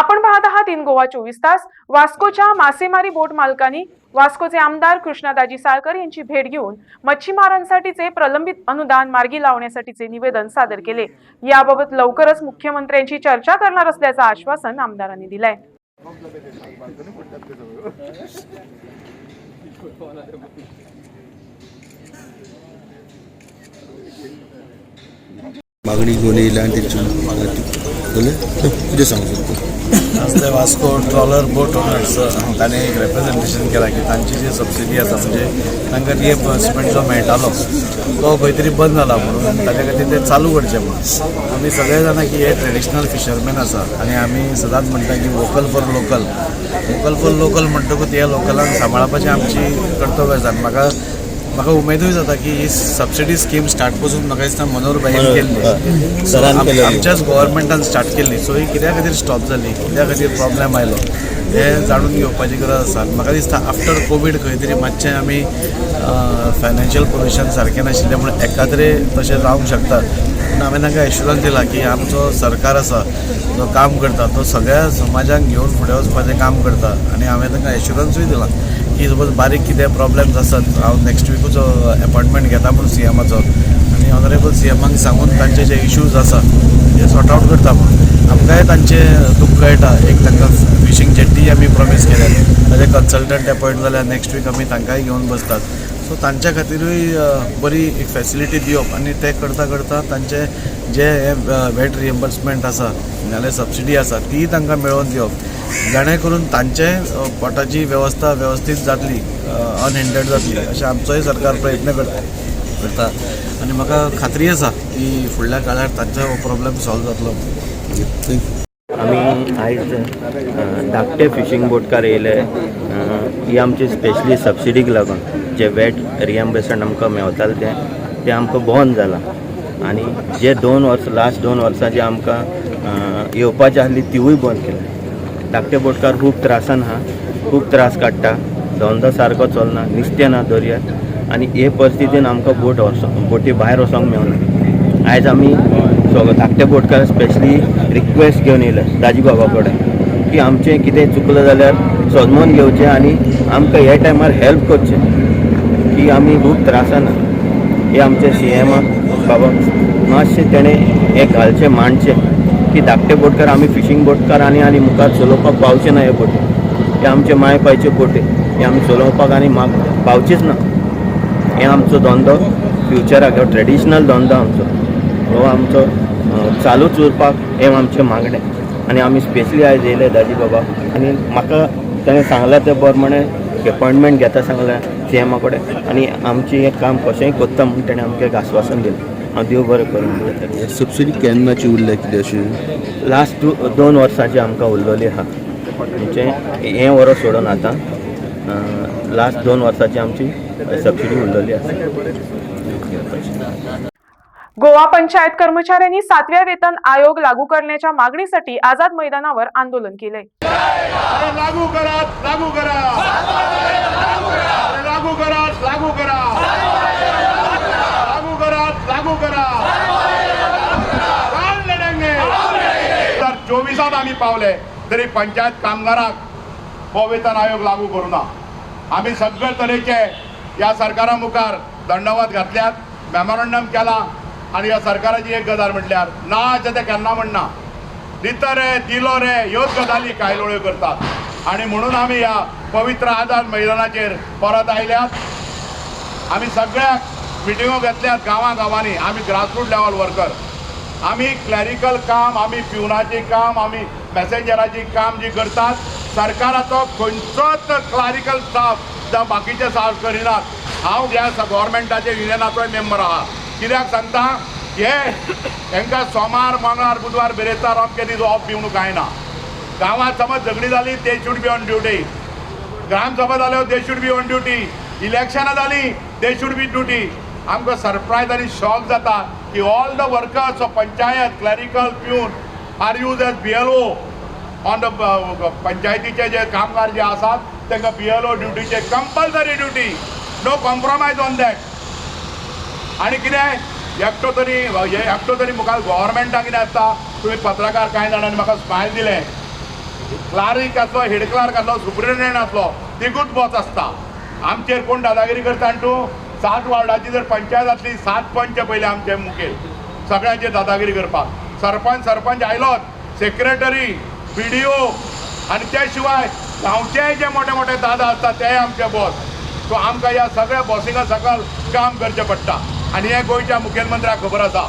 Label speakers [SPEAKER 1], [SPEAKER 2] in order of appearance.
[SPEAKER 1] आपण पाहत आहात इन गोवा चोवीस तास. वास्कोच्या मासेमारी बोट मालकांनी वास्कोचे आमदार कृष्णादाजी साळकर यांची भेट घेऊन मच्छीमारांसाठीचे प्रलंबित अनुदान मार्गी लावण्यासाठीचे निवेदन सादर केले. याबाबत लवकरच मुख्यमंत्र्यांची चर्चा करणार असल्याचं आश्वासन आमदारांनी दिलंय.
[SPEAKER 2] मागणी घेऊन येईल आणि त्याची बोले सांगू शकतो
[SPEAKER 3] असले वास्को ट्रॉलर बोट ओनर्स ताणें एक रिप्रेझेंटेशन केलां की तांची जी सबसिडी आसा म्हणजे तांकां रिएम्बर्समेंट जो मेळटालो तो खंय तरी बंद जाला म्हणून. ताचे खातीर ते चालू करचें म्हणून. आमी सगळे जाणा की हे ट्रेडिशनल फिशरमॅन आसा आनी आमी सदांच म्हणटा की vocal for local vocal for local म्हणटकूच हे लोकलांक सांबाळपाची आमची कर्तव्य आसा म्हाका म्हाका उमेदूय जाता की ही सबसिडी स्कीम स्टार्टपासून म्हाका दिसता मनोहर भाईन केल्ली सो. आमच्याच गोव्हर्मेंटान स्टार्ट केल्ली. सो ही कित्या खातीर स्टॉप जाली कित्या खातीर प्रॉब्लेम आयलो? हे जाणून घेवपाची गरज आसा म्हाका दिसता आफ्टर कोवीड खंय तरी मातशें आमी फायनान्शियल पोजिशन सारकें नाशिल्लें म्हणून एकाद्रे तशें जावंक शकता पूण हांवें तांकां एश्युरन्स दिला की आमचो सरकार आसा जो काम करता तो सगळ्या समाजाक घेवन फुडें वचपाचें काम करता आनी हांवें तांकां एश्युरन्सूय दिला. की सपोज बारीक कितें प्रॉब्लेम्स आसात हांव नेक्स्ट विकूचो एपॉयंटमेंट घेता म्हणून सी एमाचो आनी ऑनरेबल सी एमाक सांगून तांचे जे इश्यूज आसा ते सॉर्ट आवट करता म्हणून आमकांय तांचे दुख कळटा एक तांकां फिशींग जेट्टी आमी प्रॉमीस केल्या. ताजे कन्सल्टंट अपॉयंट जाल्यार नेक्स्ट वीक आमी तांकांय घेवन बसतात. सो तांच्या खातीरूय बरी एक फॅसिलिटी दिवप आनी ते करता करता तांचे जे हे वेट रिएम्बर्समेंट आसा नाल्यार सबसिडी आसा ती तांकां मेळोवन दिवप. जाणें करून तांचे पोटाची वेवस्था वेवस्थीत जातली अनहिंडर्ड जातली अशें आमचोय सरकार प्रयत्न करता करता. आनी म्हाका खात्री आसा की फुडल्या काळार तांचो हो प्रॉब्लेम सॉल्व जातलो
[SPEAKER 4] आमी आयज धाकटे फिशींग बोटकार येयले. ही आमची स्पेशली सबसिडीक लागून जे वेट रिएम्बर्समेंट आमकां मेवताले ते ते आमकां बंद जाला आनी जे दोन वर्स लास्ट दोन वर्सां जे आमकां येवपाची आसली तिवूय बंद केल्या धाकटे बोटकार खूब त्रासान आहा खूब त्रास काडटा. धंदो सारको चलना नुस्तें ना दर्यात. आनी हे परिस्थितीन आमकां बोट वचोंक बोटी भायर वचोंक मेवना. आयज आमी सगळे धाकटे बोटकार स्पेशली रिक्वेस्ट घेवन येयले दाजी बाबा कडेन की आमचें कितें चुकलें जाल्यार सजमोन घेवचें आनी आमकां हे टायमार हेल्प करचें. की आमी खूब त्रासान हे आमचे सी एमाक बाबा. मातशें तेणें हें घालचें मांडचें. की धाकटे बोटकार आमी फिशींग बोटकार आनी आनी मुखार चलोवपाक पावचे ना हे बोटी. हे आमचे माय पायचे बोटी हे आमी चलोवपाक आनी माग पावचेच ना. हे आमचो धंदो फ्युचराक हो ट्रेडिशनल धंदो आमचो. हो आमचो चालूच उरपाक हें आमचें मागणें. आनी आमी स्पेशली आयज येयले दाजी बाबा. आनी म्हाका ताणें सांगलां ते प्रमाणे अपॉयंटमेंट घेता सांगलें सी एमा कडेन आनी आमचें हें काम कशेंय कोत्ता म्हूण ताणें आमकां एक आस्वासन दिलें. हांव देव बरें करूं
[SPEAKER 2] सबसिडी केन्नाची उरल्या कितें अशें?
[SPEAKER 4] लास्ट दो दोन वर्सांची आमकां उरलेली आहा म्हणजे हें वर्स सोडून आतां लास्ट दोन वर्साची आमची सबसिडी उरलेली आसा
[SPEAKER 1] गोवा पंचायत कर्मचाऱ्यांनी सातव्या वेतन आयोग लागू करण्याच्या मागणीसाठी आझाद मैदानावर आंदोलन केलंय.
[SPEAKER 5] लागू करा लागू करा. लागू करा लागू करा. लागू करा लागू करा. तर चोवीसात आम्ही पावले तरी पंचायत कामगारांक हो वेतन आयोग लागू करूना आम्ही सगळे तरेचे या सरकारा मुखार दंडवत घातल्यात मेमोरंडम केला आणि या सरकाराची एक गजाल म्हटल्यार ना ते केन्ना म्हणना दिता रे दिलो रे ह्योच गजाली कायलोळ्यो करतात? आणि म्हणून आमी ह्या पवित्र आझाद मैदानाचेर परत आयल्यात. आमी सगळ्याक मिटिंगो घेतल्यात गांवां गांवांनी आमी ग्रासरूट लेवल वर्कर आमी क्लॅरिकल काम आमी पिवनाचें काम आमी मॅसेंजराची काम जी करतात सरकाराचो खंयचोच क्लॅरिकल स्टाफ जावं बाकीचे स्टाफ करिनात. हांव ह्या गव्हर्मेंटाचे युनियनाचोय मेंबर आहा. कित्याक सांगता हे तांकां सोमार मंगळार बुधवार बिरेस्तार अमके दीस ऑफ दिवंक कांय ना गांवांत समज झगडी जाली ते should be on duty gram sabha जाल्यो they should be on duty इलेक्शनां जालीं दे शूड बी ड्युटी आमकां सरप्रायज आनी शॉक जाता की all the workers of panchayat clerical peon are use as B L O on the पंचायतीचे जे कामगार जे आसात तांकां बी L O ड्युटीचे compulsory duty no compromise on that आनी कितें एकटो तरी एकटो तरी मुखार गोवोरमेंटाक कितें आसता तुमी पत्रकार कांय जाणांनी म्हाका स्मायल दिलें. क्लारीक आसलो हेड क्लार्क आसलो सुप्रिटेंडंट आसलो तिगूच बॉस आसता आमचेर कोण दादागिरी करता आनी तूं सात वार्डाची जर पंचायत आसली सात पंच पयले आमचे मुखेल सगळ्यांचेर दादागिरी करपाक. सरपंच सरपंच आयलोच सेक्रेटरी पी डी ओ आनी त्या शिवाय गांवचे जे मोठे मोठे दादा आसतात ते आमचे बॉस सो आमकां ह्या सगळ्या बॉसिंगा सकल काम करचें पडटा. आनी हें गोंयच्या मुखेलमंत्र्याक खबर आसा